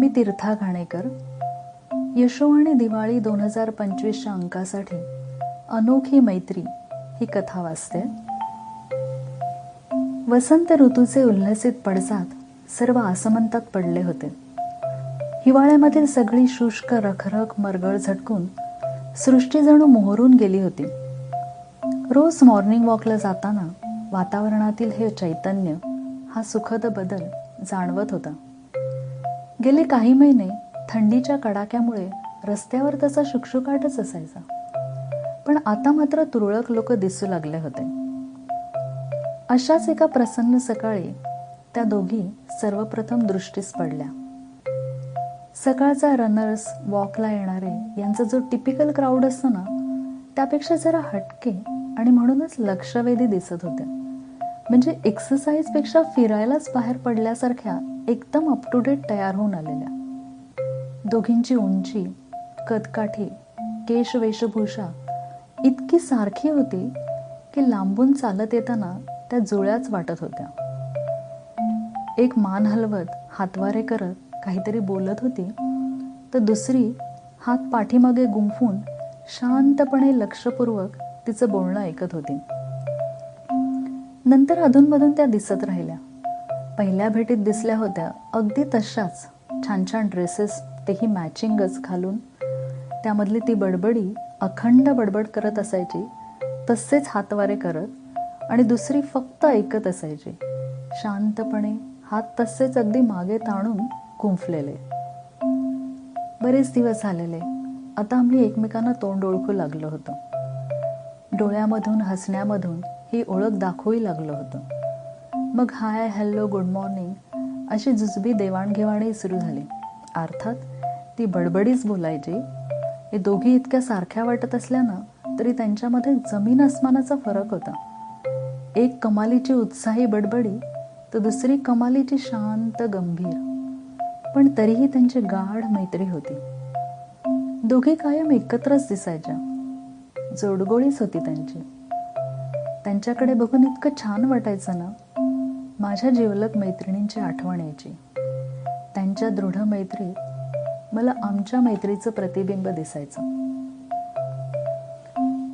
मी तीर्था घाणेकर यशो आणि दिवाळी दोन हजार पंचवीसच्या अंकासाठी अनोखी मैत्री ही कथा वाचते. वसंत ऋतूचे उल्हसित पडसाद सर्व आसमंतात पडले होते. हिवाळ्यामधील सगळी शुष्क रखरख मरगळ झटकून सृष्टी जणू मोहरून गेली होती. रोज मॉर्निंग वॉकला जाताना वातावरणातील हे चैतन्य हा सुखद बदल जाणवत होता. गेले काही महिने थंडीच्या कडाक्यामुळे रस्त्यावर तसा शुकशुकाटच असायचा. पण आता मात्र तुरळक लोक दिसू लागले होते. अशाच एका प्रसन्न सकाळी त्या दोघी सर्वप्रथम दृष्टीस पडल्या. सकाळचा रनर्स वॉकला येणारे यांचा जो टिपिकल क्राऊड असतो ना त्यापेक्षा जरा हटके आणि म्हणूनच लक्षवेधी दिसत होत्या म्हणजे एक्सरसाइजपेक्षा फिरायलाच बाहेर पडल्यासारख्या एकदम अप टू डेट तयार होऊन आलेल्या. दोघींची उंची कदकाठी केश वेशभूषा इतकी सारखी होती की लांबून चालत येताना त्या जुळ्याच वाटत होत्या. एक मान हलवत हातवारे करत काहीतरी बोलत होती तर दुसरी हात पाठीमागे गुंफून शांतपणे लक्षपूर्वक तिचं बोलणं ऐकत होती. नंतर अधूनमधून त्या दिसत राहिल्या. पहिल्या भेटीत दिसल्या होत्या. अगदी तशाच छान छान ड्रेसेस तेही मॅचिंगच घालून. त्यामधली ती बडबडी अखंड बडबड करत असायची. तसेच हातवारे करत आणि दुसरी फक्त ऐकत असायची. शांतपणे हात तसेच अगदी मागे ताणून गुंफलेले. बरेच दिवस झालेले. आता आम्ही एकमेकांना तोंड ओळखू लागलो होतो. डोळ्यामधून हसण्यामधून ही ओळख दाखवू लागलो होतो. मग हाय हॅलो गुड मॉर्निंग. अशी जुजबी देवाणघेवाणही सुरू झाली. अर्थात ती बडबडीच बोलायची. हे दोघी इतक्या सारख्या वाटत असल्यानं तरी त्यांच्यामध्ये जमीन आसमानाचा फरक होता. एक कमालीची उत्साही बडबडी तर दुसरी कमालीची शांत गंभीर. पण तरीही त्यांची गाढ मैत्री होती. दोघी कायम एकत्रच दिसायच्या. जोडगोळीच होती त्यांची. त्यांच्याकडे बघून इतकं छान वाटायचं ना माझ्या जिवलग मैत्रिणींची आठवण यायची. त्यांच्या दृढ मैत्रीत मला आमच्या मैत्रीचं प्रतिबिंब दिसायचं.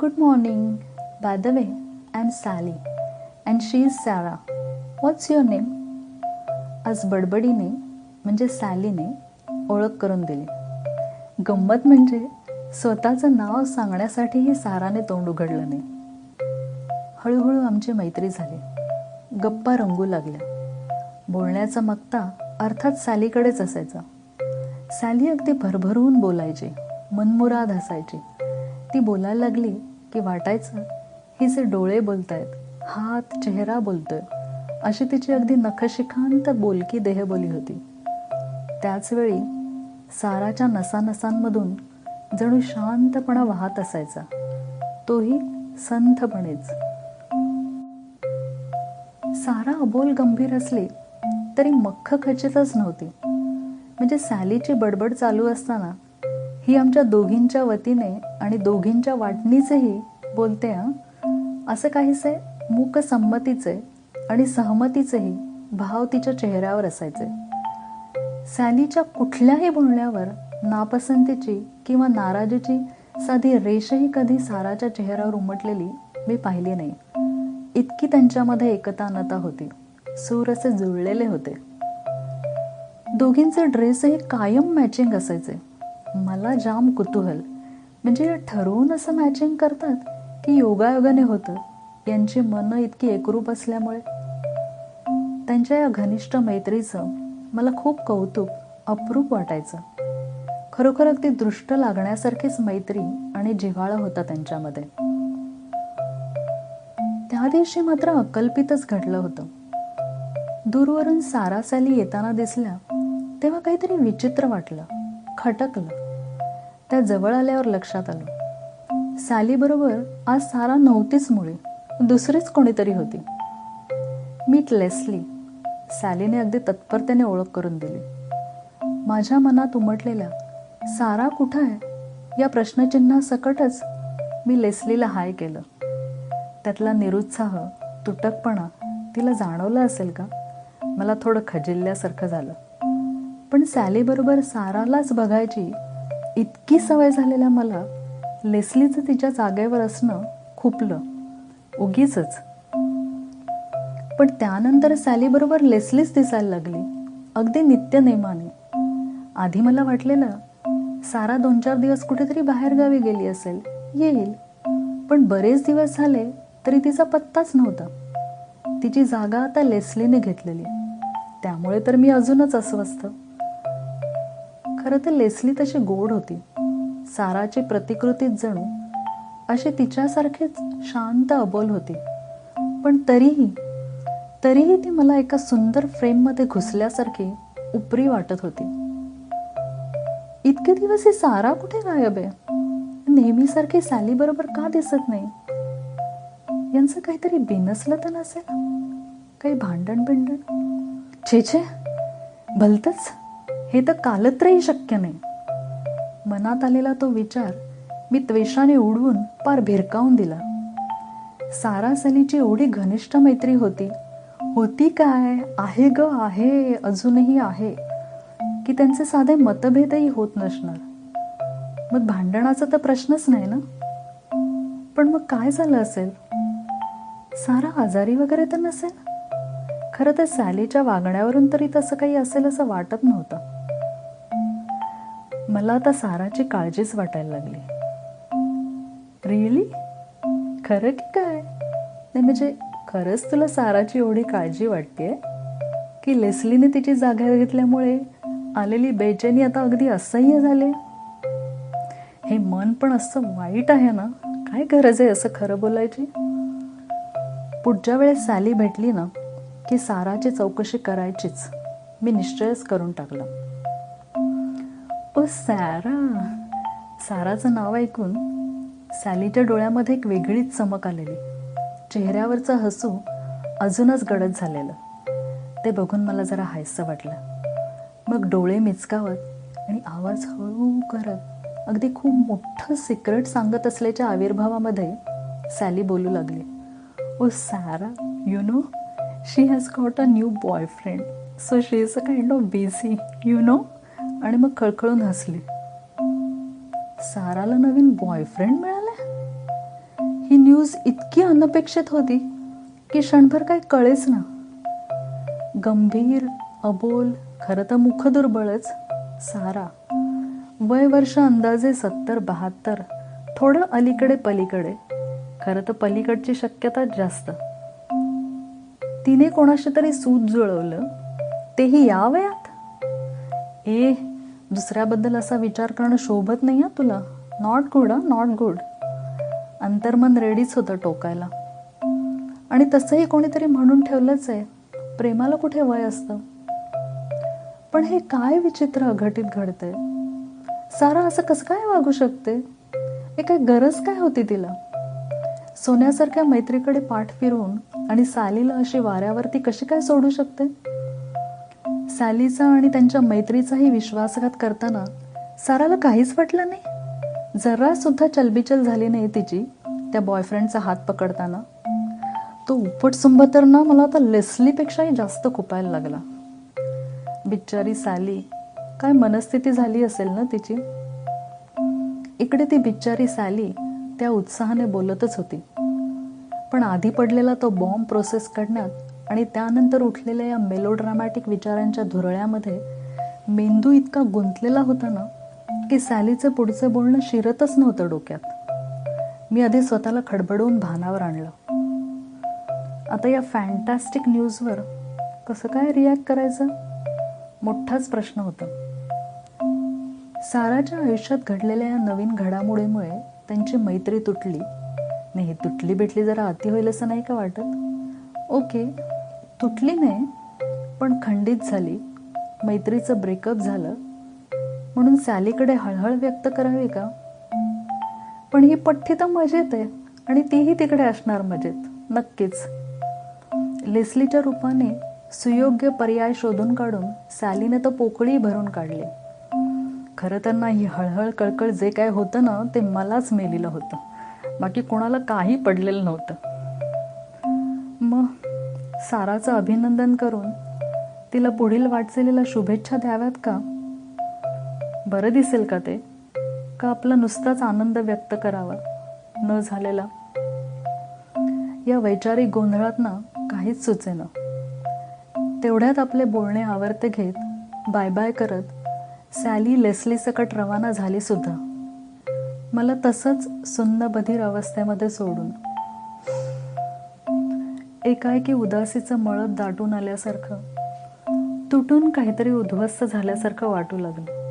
Good morning by the way I am Sally and she is Sarah what's your name आज बडबडीने म्हणजे सॅलीने ओळख करून दिली. गंमत म्हणजे स्वतःचं नाव सांगण्यासाठीही साराने तोंड उघडलं नाही. हळूहळू आमची मैत्री झाली. गप्पा रंगू लागल्या. बोलण्याचा मक्ता अर्थात सॅलीकडेच असायचा. सॅली अगदी भरभरून बोलायची मनमुराद हसायची. ती बोलायला लागली की वाटायचं हिचे डोळे बोलतायत हात चेहरा बोलतोय अशी तिची अगदी नखशिखांत बोलकी देहबोली होती. त्याचवेळी साराच्या नसानसांमधून जणू शांतपणा वाहत असायचा. तोही संथपणेच. सारा अबोल गंभीर असली तरी मख्ख खचितच नव्हती. म्हणजे सॅलीची बडबड चालू असताना ही आमच्या दोघींच्या वतीने आणि दोघींच्या वाटणीचेही बोलते असं काहीसे मूक संमतीचे आणि सहमतीचेही भाव तिच्या चेहऱ्यावर असायचे. सॅलीच्या कुठल्याही बोलण्यावर नापसंतीची किंवा नाराजीची साधी रेषही कधी साराच्या चेहऱ्यावर उमटलेली मी पाहिली नाही. इतकी त्यांच्यामध्ये एकतानता होती. सूर असे जुळलेले होते. दोघींचे ड्रेसही कायम मॅचिंग असायचे. मला जाम कुतूहल. म्हणजे ठरवून असं मॅचिंग करतात की योगायोगाने होतं. यांची मनं इतकी एकरूप असल्यामुळे. त्यांच्या या घनिष्ठ मैत्रीचं मला खूप कौतुक अप्रूप वाटायचं. खरोखर अगदी दृष्ट लागण्यासारखीच मैत्री आणि जिव्हाळा होता त्यांच्यामध्ये. त्या दिवशी मात्र अकल्पितच घडलं होतं. दूरवरून सारा सॅली येताना दिसल्या तेव्हा काहीतरी विचित्र वाटलं खटकलं. त्या जवळ आल्यावर लक्षात आलं. सॅलीबरोबर आज सारा नव्हतीच मुळे दुसरीच कोणीतरी होती. मीट लेस्ली सॅलीने अगदी तत्परतेने ओळख करून दिली. माझ्या मनात उमटलेल्या सारा कुठं आहे? या प्रश्नचिन्हासकटच मी लेस्लीला हाय केलं. त्यातला निरुत्साह तुटकपणा तिला जाणवलं असेल का? मला थोडं खजिल्ल्यासारखं झालं. पण सॅलीबरोबर सारालाच बघायची इतकी सवय झालेल्या मला लेस्लीचं तिच्या जागेवर असणं खुपलं. उगीच पण त्यानंतर सॅलीबरोबर लेस्लीच दिसायला लागली. अगदी नित्यनेमाने आधी मला वाटलेलं सारा दोन चार दिवस कुठेतरी बाहेरगावी गेली असेल. येईल. पण बरेच दिवस झाले तरी तिचा पत्ताच नव्हता. तिची जागा आता लेस्लीने घेतलेली. त्यामुळे तर मी अजूनच अस्वस्थ. खरं तर लेस्ली तशी गोड होती. साराची प्रतिकृतीच जणू अशी तिच्यासारखीच शांत अबोल होती. पण तरीही तरीही ती मला एका सुंदर फ्रेममध्ये घुसल्यासारखी उपरी वाटत होती. इतके दिवस ही सारा कुठे गायब आहे? नेहमीसारखी सॅली बरोबर का दिसत नाही? यांचं काहीतरी बिनसलं तर नसेल? काही भांडण बिंडण? छे छे. भलतच. हे तर कालत्रही शक्य नाही. मनात आलेला तो विचार मी त्वेषाने उडवून पार भिरकावून दिला. सारा सलीची एवढी घनिष्ठ मैत्री होती. होती काय? आहे ग आहे अजूनही आहे. की त्यांचे साधे मतभेदही होत नसणार. मग भांडणाचा तर प्रश्नच नाही ना? पण मग काय झालं असेल? सारा आजारी वगैरे तर नसेल? खरं तर सॅलीच्या वागण्यावरून तरी तसं काही असेल असं वाटत नव्हतं. मला आता साराची काळजीच वाटायला लागली. रिअली खरं की काय? नाही म्हणजे खरंच तुला साराची एवढी काळजी वाटते की लेस्लीने तिची जागा घेतल्यामुळे आलेली बेचैनी आता अगदी असह्य झाले? हे मन पण असं वाईट आहे ना? काय गरज आहे असं खरं बोलायची? पुढच्या वेळेस सॅली भेटली ना की साराची चौकशी करायचीच. मी निश्चयच करून टाकला. ओ सारा साराचं नाव ऐकून सॅलीच्या डोळ्यामध्ये एक वेगळीच चमक आलेली. चेहऱ्यावरचं हसू अजूनच गडद झालेलं. ते बघून मला जरा हायसं वाटलं. मग डोळे मिचकावत आणि आवाज हळू करत अगदी खूप मोठं सिक्रेट सांगत असल्याच्या आविर्भावामध्ये सॅली बोलू लागली. Oh Sarah, you know she has got a new boyfriend so she is अ kind of busy, you know आणि मग खळखळून हसली. साराला नवीन बॉयफ्रेंड मिळाला ही न्यूज इतकी अनपेक्षित होती की क्षणभर काही कळेच ना. गंभीर अबोल खरं तर मुखदुर्बळच. सारा वय वर्ष अंदाजे सत्तर बहात्तर थोडं अलीकडे पलीकडे. खरं तर पलीकडची शक्यता जास्त. तिने कोणाशी तरी सूत जुळवलं तेही या वयात? ए दुसऱ्याबद्दल असा विचार करणं शोभत नाही हा तुला. नॉट गुड हा नॉट गुड अंतर्मन रेडीच होतं टोकायला. आणि तसंही कोणीतरी म्हणून ठेवलंच आहे. प्रेमाला कुठे वय असतं? पण हे काय विचित्र अघटित घडतंय? सारा असं कसं काय वागू शकते? हे काय गरज काय होती तिला? सोन्यासारख्या मैत्रीकडे पाठ फिरवून आणि सालीला अशी वाऱ्यावरती कशी काय सोडू शकते? सॅलीचा आणि त्यांच्या मैत्रीचाही विश्वासघात करताना साराला काहीच वाटलं नाही. जरा सुद्धा चलबिचल झाली नाही तिची त्या बॉयफ्रेंडचा हात पकडताना. तो उपटसुंब तर ना मला आता लेस्लीपेक्षाही जास्त खुपायला लागला. बिचारी साली काय मनस्थिती झाली असेल ना तिची? इकडे ती बिचारी साली त्या उत्साहाने बोलतच होती. पण आधी पडलेला तो बॉम्ब प्रोसेस करण्यात आणि त्यानंतर उठलेल्या या मेलोड्रामॅटिक विचारांच्या धुरळ्यामध्ये मेंदू इतका गुंतलेला होता ना की सॅलीचं पुढचं बोलणं शिरतच नव्हतं डोक्यात. मी आधी स्वतःला खडबडवून भानावर आणलं. आता या फॅन्टॅस्टिक न्यूजवर कसं काय रिॲक्ट करायचं? मोठाच प्रश्न होता. साराच्या आयुष्यात घडलेल्या या नवीन घडामोडीमुळे त्यांची मैत्री तुटली. नाही तुटली भेटली जरा अति होईल असं नाही का वाटत? ओके तुटली नाही पण खंडित झाली. मैत्रीचं ब्रेकअप झालं. म्हणून सॅलीकडे हळहळ व्यक्त करावी का? पण ही पठ्ठी तर मजेत आहे आणि तीही तिकडे असणार मजेत नक्कीच. लेस्लीच्या रूपाने सुयोग्य पर्याय शोधून काढून सॅलीने तर पोकळी भरून काढली. खरं तर ना ही हळहळ कळकळ जे काय होतं ना ते मलाच मेलेलं होतं. बाकी कोणाला काही पडलेलं नव्हतं. मग साराचं अभिनंदन करून तिला पुढील वाटचालीला शुभेच्छा द्याव्यात का? बरं दिसेल का ते? का आपला नुसताच आनंद व्यक्त करावा? न झालेला? या वैचारिक गोंधळात ना काहीच सुचेना. तेवढ्यात आपले बोलणे आवरते घेत बाय बाय करत सॅली लेसलीसकट रवाना झाली सुद्धा. मला तसंच सुन्न अवस्थेमध्ये सोडून. एकाएकी उदासीचं मळत दाटून आल्यासारखं तुटून काहीतरी उद्ध्वस्त झाल्यासारखं वाटू लागलं.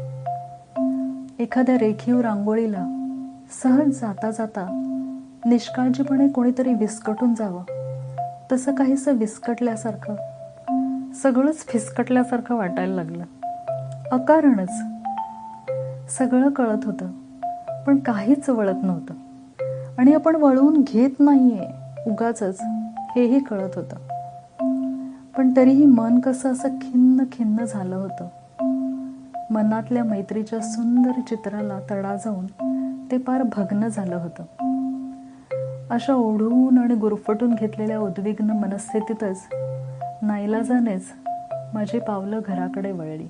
एखाद्या रेखीव रांगोळीला सहज जाता जाता निष्काळजीपणे कोणीतरी विस्कटून जावं तसं काहीसं विस्कटल्यासारखं सगळंच फिसकटल्यासारखं वाटायला लागलं. अकारणच. सगळं कळत होतं पण काहीच वळत नव्हतं. आणि आपण वळवून घेत नाहीये उगाच हेही कळत होतं. पण तरीही मन कसं असं खिन्न खिन्न झालं होतं. मनातल्या मैत्रीच्या सुंदर चित्राला तडा जाऊन ते पार भग्न झालं होतं. अशा ओढवून आणि गुरफटून घेतलेल्या उद्विग्न मनस्थितीतच नाईलाजानेच माझी पावलं घराकडे वळली.